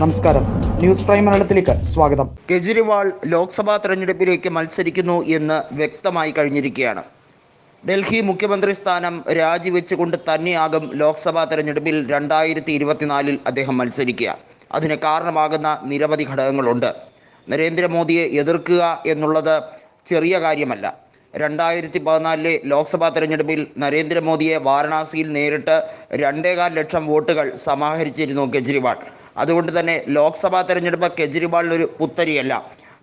നമസ്കാരം. News prime മലയാളത്തിലേക്ക് സ്വാഗതം. കെജ്രിവാൾ ലോക്സഭാ തെരഞ്ഞെടുപ്പിലേക്ക് മത്സരിക്കുന്നു എന്ന് വ്യക്തമായി കഴിഞ്ഞിരിക്കുകയാണ്. ഡൽഹി മുഖ്യമന്ത്രി സ്ഥാനം രാജിവെച്ചുകൊണ്ട് തന്നെയാകും ലോക്സഭാ തെരഞ്ഞെടുപ്പിൽ രണ്ടായിരത്തി ഇരുപത്തിനാലിൽ അദ്ദേഹം മത്സരിക്കുക. അതിന് കാരണമാകുന്ന നിരവധി ഘടകങ്ങളുണ്ട്. നരേന്ദ്രമോദിയെ എതിർക്കുക എന്നുള്ളത് ചെറിയ കാര്യമല്ല. രണ്ടായിരത്തി പതിനാലിലെ ലോക്സഭാ തെരഞ്ഞെടുപ്പിൽ നരേന്ദ്രമോദിയെ വാരണാസിയിൽ നേരിട്ട് രണ്ടേകാൽ ലക്ഷം വോട്ടുകൾ സമാഹരിച്ചിരുന്നു കെജ്രിവാൾ. അതുകൊണ്ട് തന്നെ ലോക്സഭാ തെരഞ്ഞെടുപ്പ് കെജ്രിവാളിനൊരു പുത്തരിയല്ല.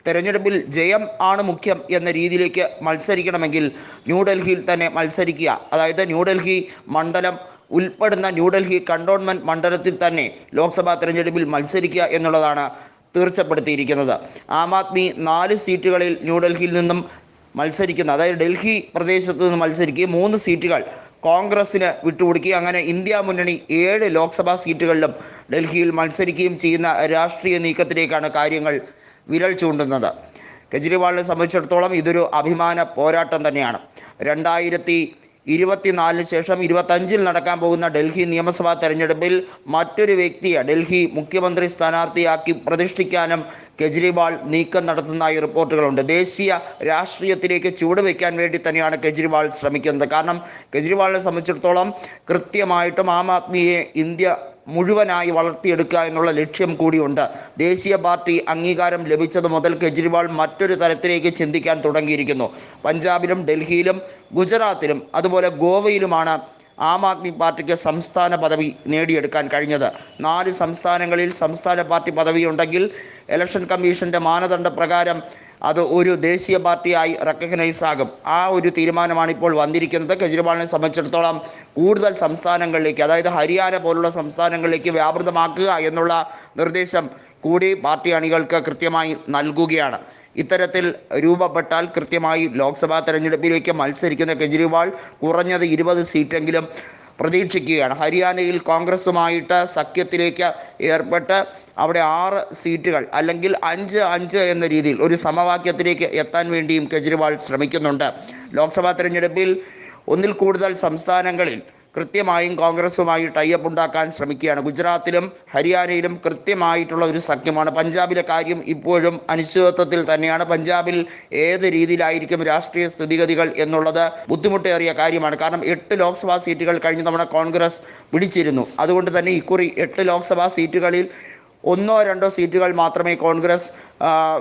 തെരഞ്ഞെടുപ്പിൽ ജയം ആണ് മുഖ്യം എന്ന രീതിയിലേക്ക് മത്സരിക്കണമെങ്കിൽ ന്യൂഡൽഹിയിൽ തന്നെ മത്സരിക്കുക. അതായത് ന്യൂഡൽഹി മണ്ഡലം ഉൾപ്പെടുന്ന ന്യൂഡൽഹി കണ്ടോൺമെന്റ് മണ്ഡലത്തിൽ തന്നെ ലോക്സഭാ തെരഞ്ഞെടുപ്പിൽ മത്സരിക്കുക എന്നുള്ളതാണ് തീർച്ചപ്പെടുത്തിയിരിക്കുന്നത്. ആം ആദ്മി നാല് സീറ്റുകളിൽ ന്യൂഡൽഹിയിൽ നിന്നും മത്സരിക്കുന്ന അതായത് ഡൽഹി പ്രദേശത്ത് നിന്ന് മത്സരിക്കുകയും മൂന്ന് സീറ്റുകൾ കോൺഗ്രസ്സിന് വിട്ടുകൊടുക്കുകയും അങ്ങനെ ഇന്ത്യ മുന്നണി ഏഴ് ലോക്സഭാ സീറ്റുകളിലും ഡൽഹിയിൽ മത്സരിക്കുകയും ചെയ്യുന്ന രാഷ്ട്രീയ നീക്കത്തിലേക്കാണ് കാര്യങ്ങൾ വിരൽ ചൂണ്ടുന്നത്. കെജ്രിവാളിനെ സംബന്ധിച്ചിടത്തോളം ഇതൊരു അഭിമാന പോരാട്ടം തന്നെയാണ്. രണ്ടായിരത്തി ഇരുപത്തിനാലിന് ശേഷം ഇരുപത്തഞ്ചിൽ നടക്കാൻ പോകുന്ന ഡൽഹി നിയമസഭാ തെരഞ്ഞെടുപ്പിൽ മറ്റൊരു വ്യക്തിയെ ഡൽഹി മുഖ്യമന്ത്രി സ്ഥാനാർത്ഥിയാക്കി പ്രതിഷ്ഠിക്കാനും കെജ്രിവാൾ നീക്കം നടത്തുന്നതായി റിപ്പോർട്ടുകളുണ്ട്. ദേശീയ രാഷ്ട്രീയത്തിലേക്ക് ചുവടുവെക്കാൻ വേണ്ടി തന്നെയാണ് കെജ്രിവാൾ ശ്രമിക്കുന്നത്. കാരണം കെജ്രിവാളിനെ സംബന്ധിച്ചിടത്തോളം കൃത്യമായിട്ടും ആം ആദ്മിയെ ഇന്ത്യ മുഴുവനായി വളർത്തിയെടുക്കുക എന്നുള്ള ലക്ഷ്യം കൂടിയുണ്ട്. ദേശീയ പാർട്ടി അംഗീകാരം ലഭിച്ചത് മുതൽ കെജ്രിവാൾ മറ്റൊരു തലത്തിലേക്ക് ചിന്തിക്കാൻ തുടങ്ങിയിരിക്കുന്നു. പഞ്ചാബിലും ഡൽഹിയിലും ഗുജറാത്തിലും അതുപോലെ ഗോവയിലുമാണ് ആം ആദ്മി പാർട്ടിക്ക് സംസ്ഥാന പദവി നേടിയെടുക്കാൻ കഴിഞ്ഞത്. നാല് സംസ്ഥാനങ്ങളിൽ സംസ്ഥാന പാർട്ടി പദവിയുണ്ടെങ്കിൽ ഇലക്ഷൻ കമ്മീഷന്റെ മാനദണ്ഡ പ്രകാരം അത് ഒരു ദേശീയ പാർട്ടിയായി റെക്കഗ്നൈസ് ആകും. ആ ഒരു തീരുമാനമാണ് ഇപ്പോൾ വന്നിരിക്കുന്നത്. കെജ്രിവാളിനെ സംബന്ധിച്ചിടത്തോളം കൂടുതൽ സംസ്ഥാനങ്ങളിലേക്ക് അതായത് ഹരിയാന പോലുള്ള സംസ്ഥാനങ്ങളിലേക്ക് വ്യാപൃതമാക്കുക എന്നുള്ള നിർദ്ദേശം കൂടി പാർട്ടി അണികൾക്ക് കൃത്യമായി നൽകുകയാണ്. ഇത്തരത്തിൽ രൂപപ്പെട്ടാൽ കൃത്യമായി ലോക്സഭാ തെരഞ്ഞെടുപ്പിലേക്ക് മത്സരിക്കുന്ന കെജ്രിവാൾ കുറഞ്ഞത് ഇരുപത് സീറ്റെങ്കിലും പ്രതീക്ഷിക്കുകയാണ്. ഹരിയാനയിൽ കോൺഗ്രസുമായിട്ട് സഖ്യത്തിലേക്ക് ഏർപ്പെട്ട് അവിടെ ആറ് സീറ്റുകൾ അല്ലെങ്കിൽ അഞ്ച് അഞ്ച് എന്ന രീതിയിൽ ഒരു സമവാക്യത്തിലേക്ക് എത്താൻ വേണ്ടിയും കെജ്രിവാൾ ശ്രമിക്കുന്നുണ്ട്. ലോക്സഭാ തെരഞ്ഞെടുപ്പിൽ ഒന്നിൽ കൂടുതൽ സംസ്ഥാനങ്ങളിൽ കൃത്യമായും കോൺഗ്രസുമായി ടൈപ്പ് ഉണ്ടാക്കാൻ ശ്രമിക്കുകയാണ്. ഗുജറാത്തിലും ഹരിയാനയിലും കൃത്യമായിട്ടുള്ള ഒരു സഖ്യമാണ്. പഞ്ചാബിലെ കാര്യം ഇപ്പോഴും അനിശ്ചിതത്വത്തിൽ തന്നെയാണ്. പഞ്ചാബിൽ ഏത് രീതിയിലായിരിക്കും രാഷ്ട്രീയ സ്ഥിതിഗതികൾ എന്നുള്ളത് ബുദ്ധിമുട്ടേറിയ കാര്യമാണ്. കാരണം എട്ട് ലോക്സഭാ സീറ്റുകൾ കഴിഞ്ഞ തവണ കോൺഗ്രസ് പിടിച്ചിരുന്നു. അതുകൊണ്ട് തന്നെ ഇക്കുറി എട്ട് ലോക്സഭാ സീറ്റുകളിൽ ഒന്നോ രണ്ടോ സീറ്റുകൾ മാത്രമേ കോൺഗ്രസ്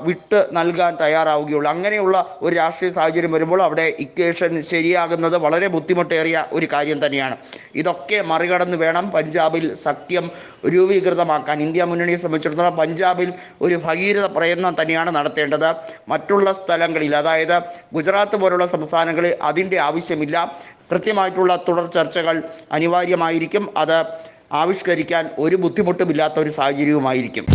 വിട്ട് നൽകാൻ തയ്യാറാവുകയുള്ളൂ. അങ്ങനെയുള്ള ഒരു രാഷ്ട്രീയ സാഹചര്യം വരുമ്പോൾ അവിടെ ഇക്വേഷൻ ശരിയാകുന്നത് വളരെ ബുദ്ധിമുട്ടേറിയ ഒരു കാര്യം തന്നെയാണ്. ഇതൊക്കെ മറികടന്ന് വേണം പഞ്ചാബിൽ സഖ്യം രൂപീകൃതമാക്കാൻ. ഇന്ത്യ മുന്നണിയെ സംബന്ധിച്ചിടത്തോളം പഞ്ചാബിൽ ഒരു ഭഗീരഥ പ്രയത്നം തന്നെയാണ് നടത്തേണ്ടത്. മറ്റുള്ള സ്ഥലങ്ങളിൽ അതായത് ഗുജറാത്ത് പോലുള്ള സംസ്ഥാനങ്ങളിൽ അതിന്റെ ആവശ്യമില്ല. കൃത്യമായിട്ടുള്ള തുടർ ചർച്ചകൾ അനിവാര്യമായിരിക്കും. അത് ആവിഷ്കരിക്കാൻ ഒരു ബുദ്ധിമുട്ടുമില്ലാത്ത ഒരു സാഹചര്യവുമായിരിക്കും.